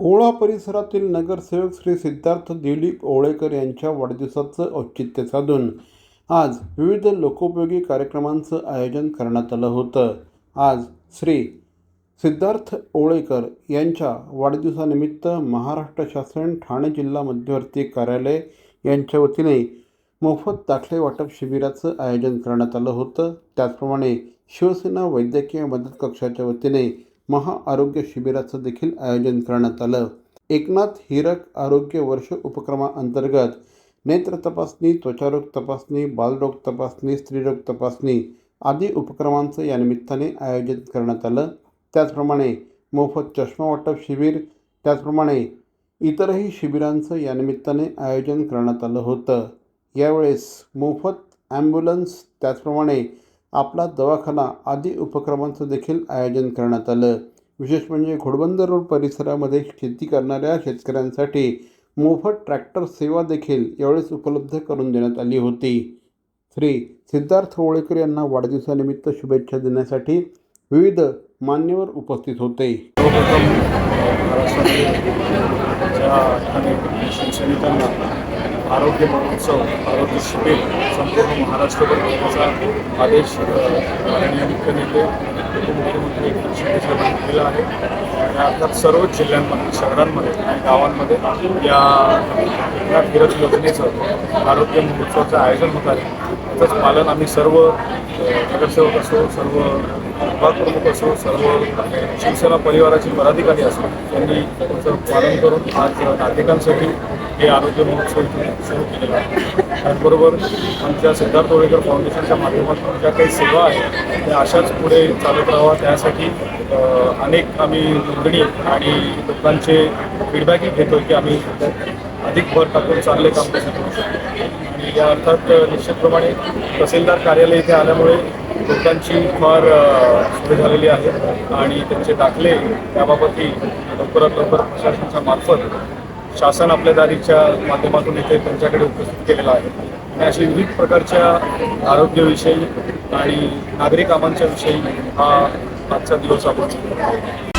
ओळा परिसरातील नगरसेवक श्री सिद्धार्थ दिलीप ओळेकर यांच्या वाढदिवसाचं औचित्य साधून आज विविध लोकोपयोगी कार्यक्रमांचं आयोजन करण्यात आलं होतं. आज श्री सिद्धार्थ ओळेकर यांच्या वाढदिवसानिमित्त महाराष्ट्र शासन ठाणे जिल्हा मध्यवर्ती कार्यालय यांच्या वतीने मोफत दाखले वाटप शिबिराचं आयोजन करण्यात आलं होतं. त्याचप्रमाणे शिवसेना वैद्यकीय मदत कक्षाच्या वतीने महाआरोग्य शिबिराचं देखील आयोजन करण्यात आलं. एकनाथ हिरक आरोग्य वर्ष उपक्रमाअंतर्गत नेत्र तपासणी त्वचारोग तपासणी बालरोग तपासणी स्त्रीरोग तपासणी आदी उपक्रमांचं या निमित्ताने आयोजन करण्यात आलं. त्याचप्रमाणे मोफत चष्मा वाटप शिबिर त्याचप्रमाणे इतरही शिबिरांचं या निमित्ताने आयोजन करण्यात आलं होतं. यावेळेस मोफत ॲम्ब्युलन्स त्याचप्रमाणे आपला दवाखाना आदी उपक्रमांचं देखील आयोजन करण्यात आलं. विशेष म्हणजे घोडबंदर रोड परिसरामध्ये शेती करणाऱ्या शेतकऱ्यांसाठी मोफत ट्रॅक्टर सेवा देखील यावेळेस उपलब्ध करून देण्यात आली होती. श्री सिद्धार्थ ओळेकर यांना वाढदिवसानिमित्त शुभेच्छा देण्यासाठी विविध मान्यवर उपस्थित होते. महाराष्ट्रातील आरोग्य महोत्सव आरोग्य शिबिर संपूर्ण महाराष्ट्रभर घेण्याचा आदेश माननीय मुख्य नेते उपमुख्यमंत्री एकनाथ शिंदे साहेबांनी दिला आहे. आणि अर्थात सर्वच जिल्ह्यांमध्ये शहरांमध्ये आणि गावांमध्ये या एकनाथ हिरक योजनेचं आरोग्य महोत्सवाचं आयोजन होत आहे. त्याचंच पालन आम्ही सर्व नगरसेवक असो सर्व विभाग प्रमुख असो सर्व शिवसेना परिवाराचे पदाधिकारी असो त्यांनी त्याचं पालन करून आज नागरिकांसाठी हे आरोग्य महोत्सव सुरू केलेला आहे. त्याचबरोबर आमच्या सिद्धार्थ ओळेकर फाउंडेशनच्या माध्यमातून ज्या काही सेवा आहेत त्या अशाच पुढे चालत राहावा त्यासाठी अनेक आम्ही नोंदणी आणि लोकांचे फीडबॅकही घेतो की आम्ही अधिक भर टाकून चांगले काम करू शकतो. आणि या अर्थात निश्चितप्रमाणे तहसीलदार कार्यालय इथे आल्यामुळे लोकांची फार अ, सोय झालेली आहे. आणि त्यांचे दाखले त्याबाबतही लवकरात लवकर प्रशासनाच्या मार्फत शासन आपल्या दारीच्या माध्यमातून इथे त्यांच्याकडे उपस्थित केलेलं आहे. आणि अशा विविध प्रकारच्या आरोग्यविषयी आणि नागरिक कामांच्या विषयी हा आजचा दिवस आपण